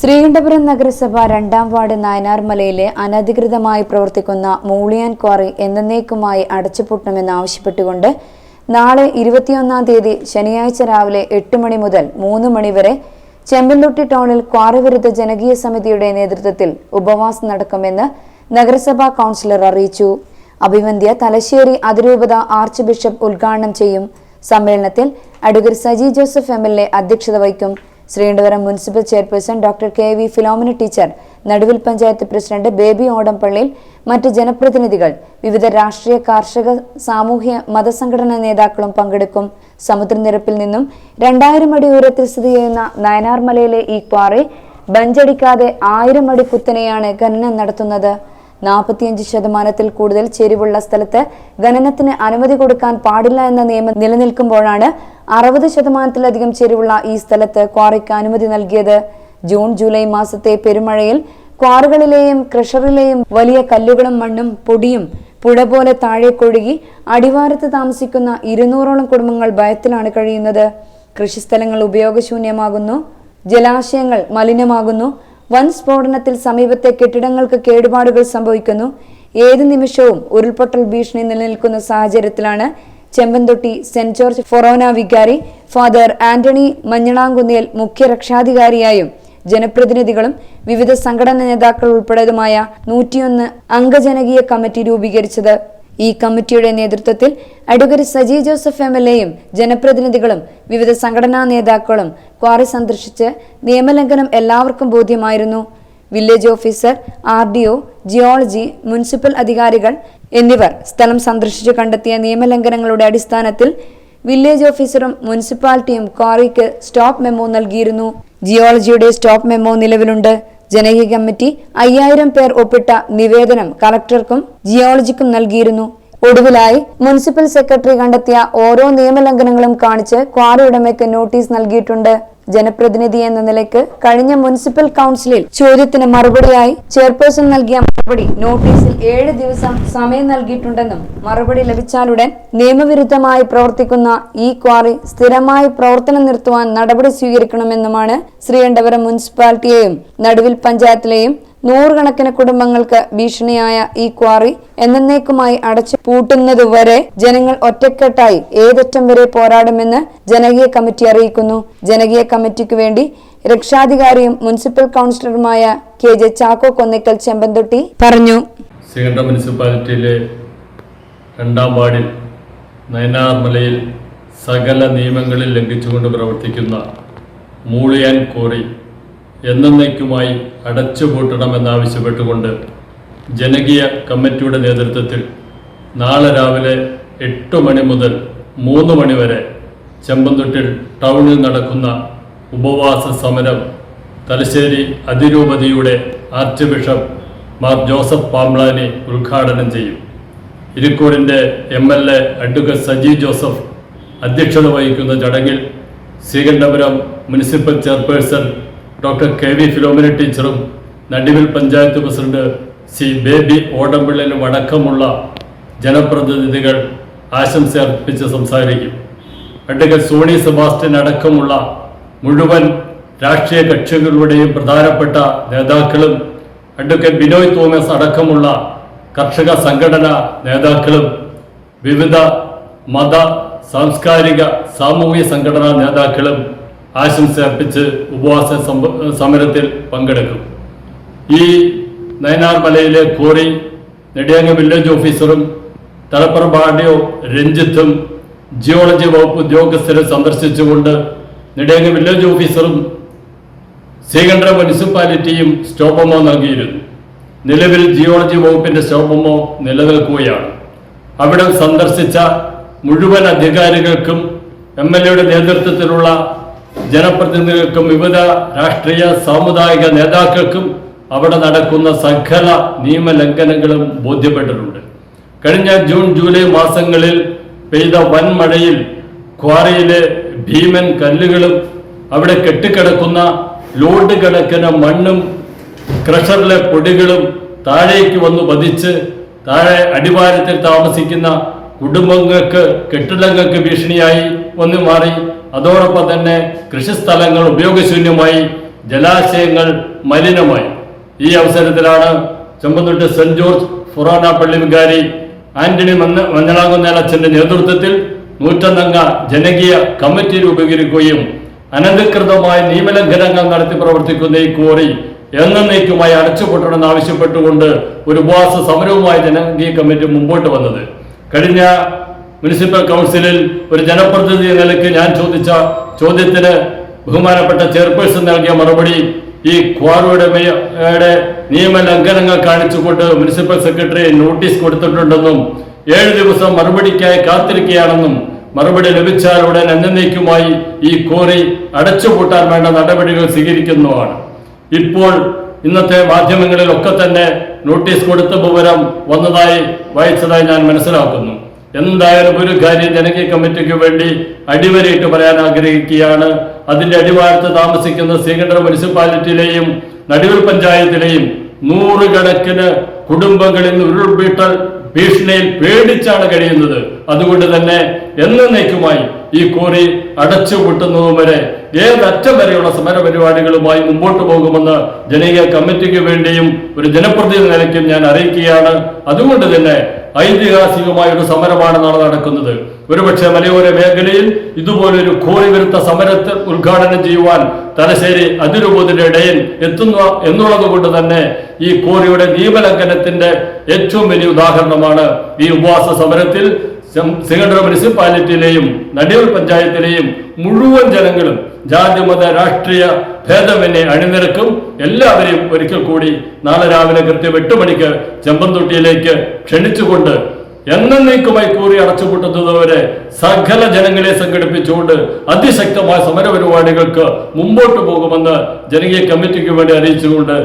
ശ്രീകണ്ഠപുരം നഗരസഭ രണ്ടാം വാർഡ് നായനാർമലയിലെ അനധികൃതമായി പ്രവർത്തിക്കുന്ന മൂളിയാൻ ക്വാറി എന്നേക്കുമായി അടച്ചുപൂട്ടണമെന്നാവശ്യപ്പെട്ടുകൊണ്ട് നാളെ ഇരുപത്തിയൊന്നാം തീയതി ശനിയാഴ്ച രാവിലെ എട്ട് മണി മുതൽ മൂന്ന് മണി വരെ ചെമ്പന്തൊട്ടി ടൗണിൽ ക്വാറി വിരുദ്ധ ജനകീയ സമിതിയുടെ നേതൃത്വത്തിൽ ഉപവാസം നടക്കുമെന്ന് നഗരസഭാ കൗൺസിലർ അറിയിച്ചു. അഭിവന്ധ്യ തലശ്ശേരി അതിരൂപത ആർച്ച് ബിഷപ്പ് ഉദ്ഘാടനം ചെയ്യും. സമ്മേളനത്തിൽ അഡ്വക്കേറ്റ് സജി ജോസഫ് എ അധ്യക്ഷത വഹിക്കും. Sreekandapuram municipal chairperson doctor K V Philomina teacher Naduvil panchayat president baby ഓടംപള്ളിയിൽ മറ്റ് ജനപ്രതിനിധികൾ വിവിധ രാഷ്ട്രീയ കാർഷിക സാമൂഹ്യ മതസംഘടനാ നേതാക്കളും പങ്കെടുക്കും. സമുദ്രനിരപ്പിൽ നിന്നും രണ്ടായിരം അടി ഉയരത്തിൽ സ്ഥിതി ചെയ്യുന്ന നയനാർമലയിലെ ഈ ക്വാറി ബഞ്ചടിക്കാതെ ആയിരം അടി കുത്തനെയാണ് ഖനനം നടത്തുന്നത്. നാൽപ്പത്തിയഞ്ച് ശതമാനത്തിൽ കൂടുതൽ ചെരിവുള്ള സ്ഥലത്ത് ഖനനത്തിന് അനുമതി കൊടുക്കാൻ പാടില്ല എന്ന നിയമം നിലനിൽക്കുമ്പോഴാണ് അറുപത് ശതമാനത്തിലധികം ചെരിവുള്ള ഈ സ്ഥലത്ത് ക്വാറിക്ക് അനുമതി നൽകിയത്. ജൂൺ ജൂലൈ മാസത്തെ പെരുമഴയിൽ ക്വാറുകളിലെയും ക്രഷറിലെയും വലിയ കല്ലുകളും മണ്ണും പൊടിയും പുഴ പോലെ താഴേക്കൊഴുകി അടിവാരത്ത് താമസിക്കുന്ന ഇരുന്നൂറോളം കുടുംബങ്ങൾ ഭയത്തിലാണ് കഴിയുന്നത്. കൃഷിസ്ഥലങ്ങൾ ഉപയോഗശൂന്യമാകുന്നു. ജലാശയങ്ങൾ മലിനമാകുന്നു. വൻ സ്ഫോടനത്തിൽ സമീപത്തെ കെട്ടിടങ്ങൾക്ക് കേടുപാടുകൾ സംഭവിക്കുന്നു. ഏത് നിമിഷവും ഉരുൾപൊട്ടൽ ഭീഷണി നിലനിൽക്കുന്ന സാഹചര്യത്തിലാണ് ചെമ്പന്തൊട്ടി സെന്റ് ജോർജ് ഫൊറോന വികാരി ഫാദർ ആന്റണി മഞ്ഞളാങ്കുന്നേൽ മുഖ്യ രക്ഷാധികാരിയായും ജനപ്രതിനിധികളും വിവിധ സംഘടനാ നേതാക്കൾ ഉൾപ്പെടെതുമായ നൂറ്റിയൊന്ന് അംഗജനകീയ കമ്മിറ്റി രൂപീകരിച്ചത്. ഈ കമ്മിറ്റിയുടെ നേതൃത്വത്തിൽ advocate Saji Joseph M L എയും ജനപ്രതിനിധികളും വിവിധ സംഘടനാ നേതാക്കളും ക്വാറി സന്ദർശിച്ച് നിയമലംഘനം എല്ലാവർക്കും ബോധ്യമായിരുന്നു. Village officer R D O geology municipal അധികാരികൾ എന്നിവർ സ്ഥലം സന്ദർശിച്ചു കണ്ടെത്തിയ നിയമലംഘനങ്ങളുടെ അടിസ്ഥാനത്തിൽ വില്ലേജ് ഓഫീസറും മുനിസിപ്പാലിറ്റിയും ക്വാറിക്ക് സ്റ്റോപ്പ് മെമ്മോ നൽകിയിരുന്നു. ജിയോളജിയുടെ സ്റ്റോപ്പ് മെമ്മോ നിലവിലുണ്ട്. ജനകീയ കമ്മിറ്റി അയ്യായിരം പേർ ഒപ്പിട്ട നിവേദനം കളക്ടർക്കും ജിയോളജിക്കും നൽകിയിരുന്നു. ഒടുവിലായി മുനിസിപ്പൽ സെക്രട്ടറി കണ്ടെത്തിയ ഓരോ നിയമലംഘനങ്ങളും കാണിച്ച് ക്വാറി ഉടമയ്ക്ക് നോട്ടീസ് നൽകിയിട്ടുണ്ട്. ജനപ്രതിനിധി എന്ന നിലയ്ക്ക് കഴിഞ്ഞ മുനിസിപ്പൽ കൗൺസിലിൽ ചോദ്യത്തിന് മറുപടിയായി ചെയർപേഴ്സൺ നൽകിയ മറുപടി നോട്ടീസിൽ ഏഴ് ദിവസം സമയം നൽകിയിട്ടുണ്ടെന്നും മറുപടി ലഭിച്ചാലുടൻ നിയമവിരുദ്ധമായി പ്രവർത്തിക്കുന്ന ഈ ക്വാറി സ്ഥിരമായി പ്രവർത്തനം നിർത്തുവാൻ നടപടി സ്വീകരിക്കണമെന്നുമാണ് ശ്രീകണ്ഠപുരം മുനിസിപ്പാലിറ്റിയെയും നടുവിൽ പഞ്ചായത്തിലെയും നൂറുകണക്കിന് കുടുംബങ്ങൾക്ക് ഭീഷണിയായ ഈ ക്വാറി എന്നേക്കുമായി അടച്ചു പൂട്ടുന്നതുവരെ ജനങ്ങൾ ഒറ്റക്കെട്ടായി ഏതറ്റം വരെ പോരാടുമെന്ന് ജനകീയ കമ്മിറ്റി അറിയിക്കുന്നു. ജനകീയ കമ്മിറ്റിക്ക് വേണ്ടി രക്ഷാധികാരിയും മുനിസിപ്പൽ കൗൺസിലറുമായ കെ ജെ ചാക്കോ കൊന്നിക്കൽ ചെമ്പന്തൊട്ടി പറഞ്ഞു. മുനിസിപ്പാലിറ്റിയിലെ രണ്ടാം വാർഡിൽ നയനാർമലയിൽ സകല നിയമങ്ങളിൽ ലംഘിച്ചുകൊണ്ട് പ്രവർത്തിക്കുന്ന മൂളിയാൻ കോറി എന്നേക്കുമായി അടച്ചുപൂട്ടണമെന്നാവശ്യപ്പെട്ടുകൊണ്ട് ജനകീയ കമ്മിറ്റിയുടെ നേതൃത്വത്തിൽ നാളെ രാവിലെ എട്ട് മണി മുതൽ മൂന്ന് മണി വരെ ചെമ്പന്തൊട്ടിൽ ടൗണിൽ നടക്കുന്ന ഉപവാസ സമരം തലശ്ശേരി അതിരൂപതയുടെ arch bishop Mar Joseph Pamplany ഉദ്ഘാടനം ചെയ്യും. ഇരിക്കൂടിന്റെ M L A advocate Saji Joseph അധ്യക്ഷത വഹിക്കുന്ന ചടങ്ങിൽ Sreekandapuram municipal chairperson doctor K V Philomina ടീച്ചറും നടിവിൽ പഞ്ചായത്ത് പ്രസിഡന്റ് സി ബേബി ഓടമ്പിള്ളലും അടക്കമുള്ള ജനപ്രതിനിധികൾ ആശംസ അർപ്പിച്ച് സംസാരിക്കും. അഡ്വക്കേറ്റ് സോണി സെബാസ്റ്റ്യൻ അടക്കമുള്ള മുഴുവൻ രാഷ്ട്രീയ കക്ഷികളുടെയും പ്രധാനപ്പെട്ട നേതാക്കളും അഡ്വക്കേറ്റ് ബിനോയ് തോമസ് അടക്കമുള്ള കർഷക സംഘടനാ നേതാക്കളും വിവിധ മത സാംസ്കാരിക സാമൂഹിക സംഘടനാ നേതാക്കളും ആശംസ അർപ്പിച്ച് ഉപവാസ സമരത്തിൽ പങ്കെടുക്കും. ഈ നയനാർ മലയിലെ കോറി നെടിയാങ്ങ വില്ലേജ് ഓഫീസറും തലപ്പുറ ബാഡിയോ രഞ്ജിത്തും ജിയോളജി വകുപ്പ് ഉദ്യോഗസ്ഥരെ സന്ദർശിച്ചുകൊണ്ട് നെടിയാങ്ങ വില്ലേജ് ഓഫീസറും ശ്രീകണ്ഠ മുനിസിപ്പാലിറ്റിയും സ്റ്റോപ്പമോ നൽകിയിരുന്നു. നിലവിൽ ജിയോളജി വകുപ്പിന്റെ സ്റ്റോപ്പമോ നിലനിൽക്കുകയാണ്. അവിടെ സന്ദർശിച്ച മുഴുവൻ അധികാരികൾക്കും എം എൽ എയുടെ നേതൃത്വത്തിലുള്ള ജനപ്രതിനിധികൾക്കും വിവിധ രാഷ്ട്രീയ സാമുദായിക നേതാക്കൾക്കും അവിടെ നടക്കുന്ന സകല നിയമലംഘനങ്ങളും ബോധ്യപ്പെട്ടിട്ടുണ്ട്. കഴിഞ്ഞ ജൂൺ ജൂലൈ മാസങ്ങളിൽ പെയ്ത വൻ മഴയിൽ ക്വാറിയിലെ ഭീമൻ കല്ലുകളും അവിടെ കെട്ടിക്കിടക്കുന്ന ലോഡ് കണക്കിന് മണ്ണും ക്രഷറിലെ പൊടികളും താഴേക്ക് വന്ന് പതിച്ച് താഴെ അടിവാരത്തിൽ താമസിക്കുന്ന കുടുംബങ്ങൾക്ക് കെട്ടിടങ്ങൾക്ക് ഭീഷണിയായി വന്നു മാറി. അതോടൊപ്പം തന്നെ കൃഷിസ്ഥലങ്ങൾ ഉപയോഗശൂന്യമായി ജലാശയങ്ങൾ മലിനമായി. ഈ അവസരത്തിലാണ് ചെമ്പന്തൊട്ട് സെന്റ് ജോർജ് ഫുറാന പള്ളി വികാരി ആന്റണി മഞ്ഞ മഞ്ഞളാകുന്നേലച്ഛന്റെ നേതൃത്വത്തിൽ നൂറ്റൊന്നംഗ ജനകീയ കമ്മിറ്റി രൂപീകരിക്കുകയും അനധികൃതമായ നിയമലംഘനങ്ങൾ നടത്തി പ്രവർത്തിക്കുന്ന ഈ ക്വാറി എന്നേക്കുമായി അടച്ചുപൂട്ടണമെന്ന് ആവശ്യപ്പെട്ടുകൊണ്ട് ഒരു ഉപവാസ സമരവുമായി ജനകീയ കമ്മിറ്റി മുമ്പോട്ട് വന്നത്. കഴിഞ്ഞ മുനിസിപ്പൽ കൗൺസിലിൽ ഒരു ജനപ്രതിനിധി എന്ന നിലയ്ക്ക് ഞാൻ ചോദിച്ച ചോദ്യത്തിന് ബഹുമാനപ്പെട്ട ചെയർപേഴ്സൺ നൽകിയ മറുപടി ഈ ക്വാറിയുടെ നിയമലംഘനങ്ങൾ കാണിച്ചുകൊണ്ട് മുനിസിപ്പൽ സെക്രട്ടറി നോട്ടീസ് കൊടുത്തിട്ടുണ്ടെന്നും ഏഴ് ദിവസം മറുപടിക്കായി കാത്തിരിക്കുകയാണെന്നും മറുപടി ലഭിച്ചാൽ ഉടൻ എന്നേക്കുമായി ഈ കോറി അടച്ചുപൂട്ടാൻ വേണ്ട നടപടികൾ സ്വീകരിക്കുന്നതാണ്. ഇപ്പോൾ ഇന്നത്തെ മാധ്യമങ്ങളിലൊക്കെ തന്നെ നോട്ടീസ് കൊടുത്ത വിവരം വന്നതായി വായിച്ചതായി ഞാൻ മനസ്സിലാക്കുന്നു. എന്തായാലും ഒരു കാര്യം ജനകീയ കമ്മിറ്റിക്ക് വേണ്ടി അടിവരയിട്ട് പറയാൻ ആഗ്രഹിക്കുകയാണ്. അതിന്റെ അടിവാരത്ത് താമസിക്കുന്ന ശ്രീകണ്ഠ മുനിസിപ്പാലിറ്റിയിലെയും നടുവിൽ പഞ്ചായത്തിലെയും നൂറുകണക്കിന് കുടുംബങ്ങളിൽ ഉരുൾപീട്ടൽ ഭീഷണിയിൽ പേടിച്ചാണ് കഴിയുന്നത്. അതുകൊണ്ട് തന്നെ എന്നേക്കുമായി ഈ കോറി അടച്ചുപൂട്ടുന്നതും വരെ ഏതറ്റം വരെയുള്ള സമര പരിപാടികളുമായി മുമ്പോട്ട് പോകുമെന്ന് ജനകീയ കമ്മിറ്റിക്ക് വേണ്ടിയും ഒരു ജനപ്രതിനിധി നിലയ്ക്കും ഞാൻ അറിയിക്കുകയാണ്. അതുകൊണ്ട് തന്നെ ഐതിഹാസികമായ ഒരു സമരമാണ് നാളെ നടക്കുന്നത്. ഒരുപക്ഷെ മലയോര മേഖലയിൽ ഇതുപോലൊരു കോറി വിരുദ്ധ സമരത്തെ ഉദ്ഘാടനം ചെയ്യുവാൻ തലശ്ശേരി അതിരൂപത്തിന്റെ ഇടയിൽ എത്തുന്ന എന്നുള്ളത് കൊണ്ട് തന്നെ ഈ കോറിയുടെ നിയമലംഘനത്തിന്റെ ഏറ്റവും വലിയ ഉദാഹരണമാണ് ഈ ഉപവാസ സമരത്തിൽ സിംഗണ്ടർ മുനിസിപ്പാലിറ്റിയിലെയും നടിയൂർ പഞ്ചായത്തിലെയും മുഴുവൻ ജനങ്ങളും ജാതി മത രാഷ്ട്രീയ ഭേദമെന്നെ അണിനിരക്കും. എല്ലാവരെയും ഒരിക്കൽ കൂടി നാളെ രാവിലെ കൃത്യം എട്ട് മണിക്ക് ചെമ്പന്തൊട്ടിയിലേക്ക് ക്ഷണിച്ചുകൊണ്ട് എന്നേക്കുമായി കൂറി അടച്ചുപൂട്ടുന്നതുവരെ സകല ജനങ്ങളെ സംഘടിപ്പിച്ചുകൊണ്ട് അതിശക്തമായ സമരപരിപാടികൾക്ക് മുമ്പോട്ട് പോകുമെന്ന് ജനകീയ കമ്മിറ്റിക്ക് വേണ്ടി അറിയിച്ചുകൊണ്ട്